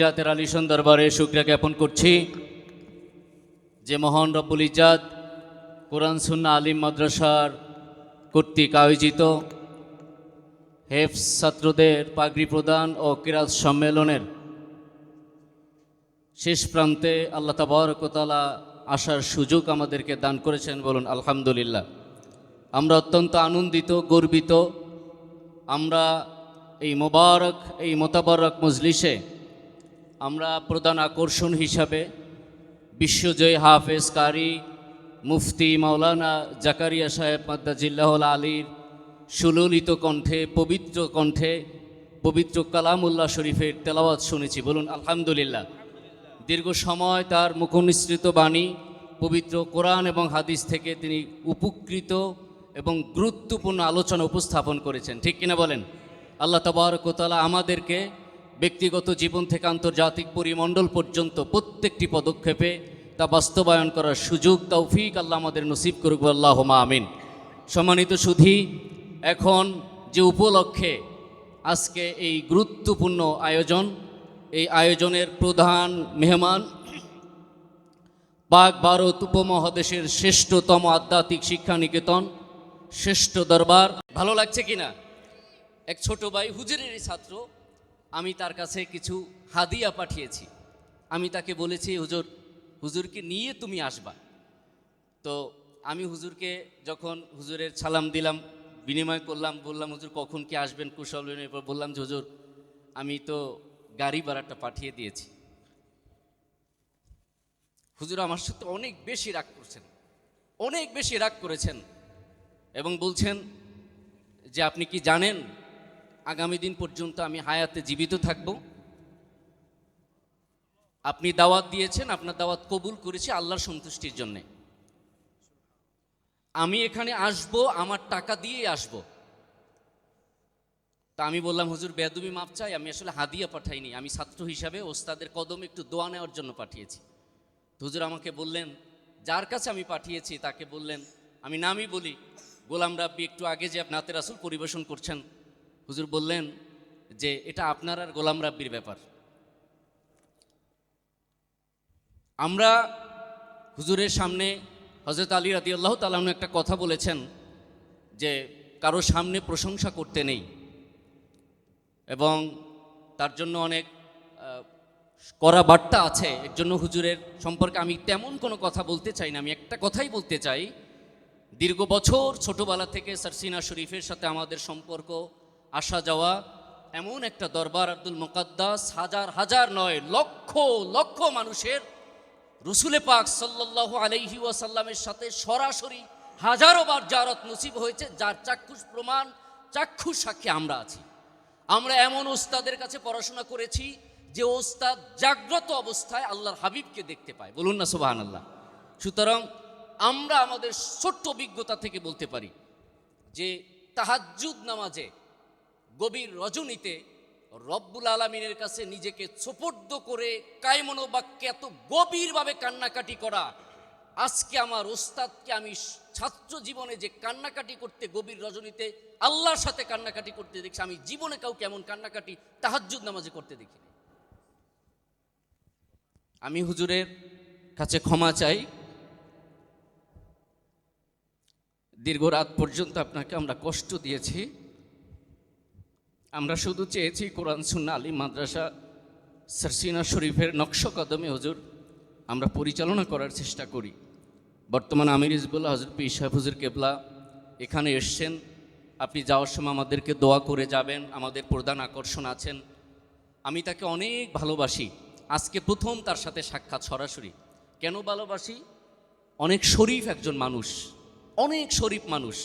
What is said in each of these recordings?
জাতের আলিশন দরবারে শুক্রিয়া জ্ঞাপন করছি। যে মহান রব্বুল ইজাদ কোরআন সুন্না আলিম মাদ্রাসার কর্তৃক আয়োজিত হেফস ছাত্রদের পাগড়ি প্রদান ও কিরাত সম্মেলনের শেষ প্রান্তে আল্লাহ তাবারকতালা আসার সুযোগ আমাদেরকে দান করেছেন বলুন আলহামদুলিল্লাহ। আমরা অত্যন্ত আনন্দিত, গর্বিত। আমরা এই মোবারক, এই মোতাবারক মজলিসে আমরা প্রধান আকর্ষণ হিসাবে বিশ্বজয়ী হাফেজ কারি, মুফতি মাওলানা জাকারিয়া সাহেব মাদ্দাজিল্লাহুল আলীর সুললিত কণ্ঠে, পবিত্র কণ্ঠে, পবিত্র কালামুল্লাহ শরীফের তেলাওয়াত শুনেছি। বলুন, আলহামদুলিল্লাহ। দীর্ঘ সময় তার মুখনিসৃত বাণী, পবিত্র কোরআন এবং হাদিস থেকে তিনি উপকৃত এবং গুরুত্বপূর্ণ আলোচনা উপস্থাপন করেছেন। ঠিক কিনা বলেন? আল্লাহ তবরকতালা আমাদেরকে ব্যক্তিগত জীবন থেকে আন্তর্জাতিক পরিমণ্ডল পর্যন্ত প্রত্যেকটি পদক্ষেপে তা বাস্তবায়ন করার সুযোগ, তৌফিক আল্লাহ আমাদের নসিব করুক আল্লাহ আমিন। সম্মানিত সুধী, এখন যে উপলক্ষে আজকে এই গুরুত্বপূর্ণ আয়োজন, এই আয়োজনের প্রধান মেহমান পাক ভারত উপমহাদেশের শ্রেষ্ঠতম আধ্যাত্মিক শিক্ষা নিকেতন শ্রেষ্ঠ দরবার, ভালো লাগছে কিনা? এক ছোট ভাই, হুজুরেরই ছাত্র আমি তার কাছে কিছু হাদিয়া পাঠিয়েছি। আমি তাকে বলেছি, হুজুর, হুজুরকে নিয়ে তুমি আসবা। তো আমি হুজুরকে যখন হুজুরের সালাম দিলাম, বিনিময় করলাম, বললাম, হুজুর, কখন কি আসবেন কুশল এরপর বললাম যে, হুজুর, আমি তো গাড়ি ভাড়াটা পাঠিয়ে দিয়েছি। হুজুর আমার সাথে অনেক বেশি রাগ করছেন, অনেক বেশি রাগ করেছেন এবং বলছেন যে, আপনি কি জানেন আগামী দিন পর্যন্ত আমি হায়াতে জীবিত থাকব। আপনি দাওয়াত দিয়েছেন, আপনার দাওয়াত কবুল করেছি আল্লাহর সন্তুষ্টির জন্যে। আমি এখানে আসব, আমার টাকা দিয়েই আসব। তা আমি বললাম, হুজুর বেদবি মাপ চাই, আমি আসলে হাদিয়া পাঠাইনি। আমি ছাত্র হিসাবে ওস্তাদের কদম একটু দোয়া নেওয়ার জন্য পাঠিয়েছি। হুজুর আমাকে বললেন, যার কাছে আমি পাঠিয়েছি, তাকে বললেন, আমি নামই বলি। গোলাম রাব্বি, একটু আগে যে নাতে রাসুল পরিবেশন করছেন হুজুর বললেন যে এটা আপনার আর গোলাম রাব্বির ব্যাপার। আমরা হুজুরের সামনে হজরত আলী রাতি আল্লাহ তালাম একটা কথা বলেছেন যে কারও সামনে প্রশংসা করতে নেই এবং তার জন্য অনেক করা বার্তা আছে। এর জন্য হুজুরের সম্পর্কে আমি তেমন কোনো কথা বলতে চাই না। আমি একটা কথাই বলতে চাই, দীর্ঘ বছর ছোটোবেলা থেকে সারসিনা শরীফের সাথে আমাদের সম্পর্ক আসা যাওয়া, এমন একটা দরবার আব্দুল মোকাদ্দাস হাজার হাজার নয়, লক্ষ লক্ষ মানুষের রসুলে পাক সাল্লাল্লাহু আলাইহি ওয়াসাল্লামের সাথে সরাসরি হাজারো বার জারত নসিব হয়েছে, যার চাক্ষুষ প্রমাণ, চাক্ষুষ সাক্ষী আমরা আছি। আমরা এমন ওস্তাদের কাছে পড়াশোনা করেছি, যে ওস্তাদ জাগ্রত অবস্থায় আল্লাহর হাবিবকে দেখতে পায়। বলুন না সুবাহান আল্লাহ সুতরাং আমরা আমাদের ছোট্ট অভিজ্ঞতা থেকে বলতে পারি যে তাহাজ্জুদ নামাজে গভীর রজনীতে রব্বুল আলমিনের কাছে নিজেকে সোপর্দ করে কায়মনো বাক্যে এত গভীরভাবে কান্নাকাটি করা। আজকে আমার ওস্তাদকে আমি ছাত্র জীবনে যে কান্নাকাটি করতে গভীর রজনীতে আল্লাহর সাথে কান্নাকাটি করতে দেখছি, আমি জীবনে কাউকে এমন কান্নাকাটি, তাহাজ্জুদ নামাজে করতে দেখিনি। আমি হুজুরের কাছে ক্ষমা চাই। দীর্ঘ রাত পর্যন্ত আপনাকে আমরা কষ্ট দিয়েছি। আমরা শুধু চেয়েছি কোরআন, সুন্না আলী মাদ্রাসা সারসিনা শরীফের নকশ কদমে, হজুর, আমরা পরিচালনা করার চেষ্টা করি। বর্তমান আমির ইজবুল্লাহ হজরত পি সাহেব হুজুর কেবলা এখানে এসছেন। আপনি যাওয়ার সময় আমাদেরকে দোয়া করে যাবেন, আমাদের প্রধান আকর্ষণ আছেন। আমি তাকে অনেক ভালোবাসি। আজকে প্রথম তার সাথে সাক্ষাৎ সরাসরি। কেন ভালোবাসি? অনেক শরীফ একজন মানুষ, অনেক শরীফ মানুষ।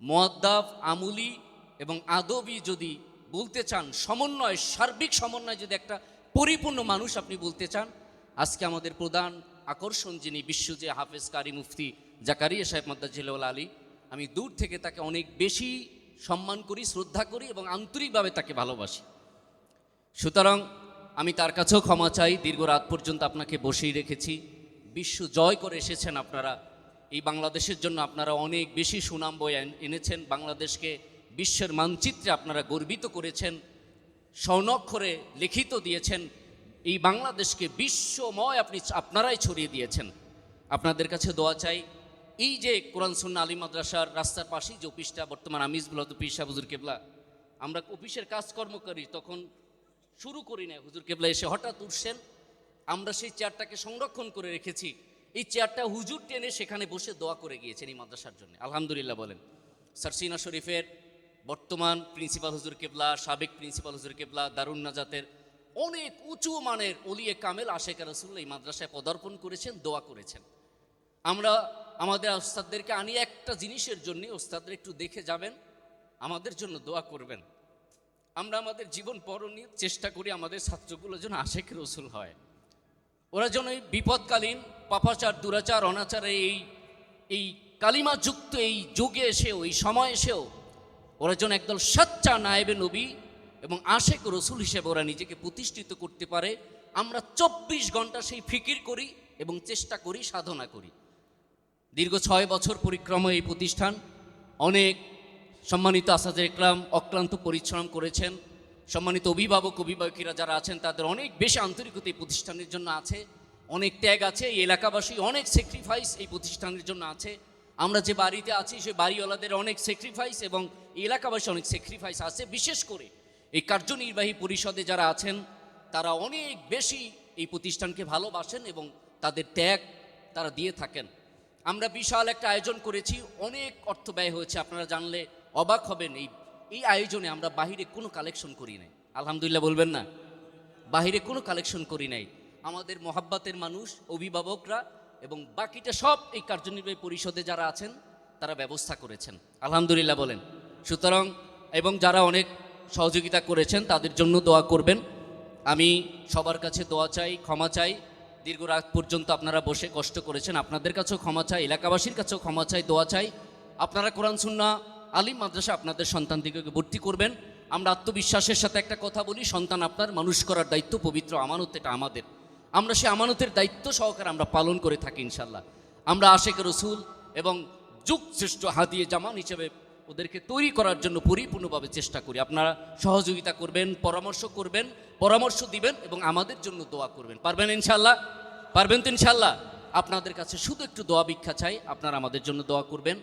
মোয়াদ্দাব আমুলি এবং আদবি যদি বলতে চান, সমন্বয়, সার্বিক সমন্বয় যদি একটা পরিপূর্ণ মানুষ আপনি বলতে চান, আজকে আমাদের প্রধান আকর্ষণ যিনি বিশ্ব যে হাফেজ কারি মুফতি জাকারিয়া সাহেব মাদ্দাজিল্লাল আলী, আমি দূর থেকে তাকে অনেক বেশি সম্মান করি, শ্রদ্ধা করি এবং আন্তরিকভাবে তাকে ভালোবাসি। সুতরাং আমি তার কাছেও ক্ষমা চাই, দীর্ঘ রাত পর্যন্ত আপনাকে বসেই রেখেছি। বিশ্ব জয় করে এসেছেন আপনারা। এই বাংলাদেশের জন্য আপনারা অনেক বেশি সুনাম বয়ে এনেছেন। বাংলাদেশকে বিশ্বের মানচিত্রে আপনারা গর্বিত করেছেন, স্বর্ণাক্ষরে লিখিত দিয়েছেন, এই বাংলাদেশকে বিশ্বময় আপনি আপনারাই ছড়িয়ে দিয়েছেন। আপনাদের কাছে দোয়া চাই, এই যে কোরআন সুন্না আলী মাদ্রাসার রাস্তার পাশেই যে অফিসটা, বর্তমান আমিজ বুলাদ পীর শাহ হুজুর কেবলা, আমরা অফিসের কাজকর্ম করি, তখন শুরু করি না হুজুর কেবলা এসে হঠাৎ উঠছেন, আমরা সেই চেয়ারটাকে সংরক্ষণ করে রেখেছি। এই চেয়ারটা হুজুর টেনে সেখানে বসে দোয়া করে গিয়েছেন এই মাদ্রাসার জন্য। আলহামদুলিল্লাহ বলেন। সারসিনা শরীফের বর্তমান প্রিন্সিপাল হুজুর কেবলা, সাবেক প্রিন্সিপাল হুজুর কেবলা দারুণ নাজাতের অনেক উঁচু মানের অলিয়ে কামেল আশেকা রসুল্লাহ এই মাদ্রাসায় পদার্পণ করেছেন, দোয়া করেছেন। আমরা আমাদের ওস্তাদদেরকে আনি একটা জিনিসের জন্য ওস্তাদরা একটু দেখে যাবেন, আমাদের জন্য দোয়া করবেন। আমরা আমাদের জীবন পরণীয় চেষ্টা করি আমাদের ছাত্রগুলো যেন আশেখ রসুল হয়। ওরা যেন এই বিপদকালীন, পাপাচার, দুরাচার, অনাচারে এই এই কালিমাযুক্ত এই যুগে এসেও, এই সময় এসেও ওরা যেন একদল সচ্চা নায়েবে নবী এবং আশেক রসুল হিসেবে ওরা নিজেকে প্রতিষ্ঠিত করতে পারে। আমরা চব্বিশ ঘণ্টা সেই ফিকির করি এবং চেষ্টা করি, সাধনা করি। দীর্ঘ ছয় বছর পরিক্রমা এই প্রতিষ্ঠান। অনেক সম্মানিত আসাদের ইকরাম অক্লান্ত পরিশ্রম করেছেন। সম্মানিত অভিভাবক, অভিভাবকীরা যারা আছেন, তাদের অনেক বেশি আন্তরিকতা এই প্রতিষ্ঠানের জন্য আছে। অনেক ত্যাগ আছে। এই এলাকাবাসী অনেক স্যাক্রিফাইস এই প্রতিষ্ঠানের জন্য আছে। আমরা যে বাড়িতে আছি সেই বাড়িওয়ালাদের অনেক স্যাক্রিফাইস এবং এলাকাবাসী অনেক স্যাক্রিফাইস আছে। বিশেষ করে এই কার্যনির্বাহী পরিষদে যারা আছেন, তারা অনেক বেশি এই প্রতিষ্ঠানকে ভালোবাসেন এবং তাদের ত্যাগ তারা দিয়ে থাকেন। আমরা বিশাল একটা আয়োজন করেছি, অনেক অর্থ ব্যয় হয়েছে, আপনারা জানলে অবাক হবেন। এই এই আয়োজনে আমরা বাহিরে কোনো কালেকশন করি নাই। আলহামদুলিল্লাহ বলবেন না? বাহিরে কোনো কালেকশন করি নাই। আমাদের মহাব্বাতের মানুষ, অভিভাবকরা এবং বাকিটা সব এই কার্যনির্বাহী পরিষদে যারা আছেন, তারা ব্যবস্থা করেছেন। আলহামদুলিল্লাহ বলেন। সুতরাং, এবং যারা অনেক সহযোগিতা করেছেন, তাদের জন্য দোয়া করবেন। আমি সবার কাছে দোয়া চাই, ক্ষমা চাই। দীর্ঘ রাত পর্যন্ত আপনারা বসে কষ্ট করেছেন, আপনাদের কাছেও ক্ষমা চাই, এলাকাবাসীর কাছেও ক্ষমা চাই, দোয়া চাই। আপনারা কোরআন, সুন্না, আলিম মাদ্রাসা আপনাদের সন্তানদিকে ভর্তি করবেন। আমরা আত্মবিশ্বাসের সাথে একটা কথা বলি, সন্তান আপনার মানুষ করার দায়িত্ব পবিত্র আমানত এটা আমাদের। আমরা সে আমানতের দায়িত্ব সহকারে আমরা পালন করে থাকি ইনশাল্লাহ আমরা আশেক রসুল এবং যুগ শ্রেষ্ঠ হাদিয়ে জামান হিসেবে ওদেরকে তৈরি করার জন্য পরিপূর্ণভাবে চেষ্টা করি। আপনারা সহযোগিতা করবেন, পরামর্শ করবেন, পরামর্শ দিবেন এবং আমাদের জন্য দোয়া করবেন। পারবেন ইনশাল্লাহ পারবেন তো ইনশাল্লাহ আপনাদের কাছে শুধু একটু দোয়া ভিক্ষা চাই, আপনারা আমাদের জন্য দোয়া করবেন।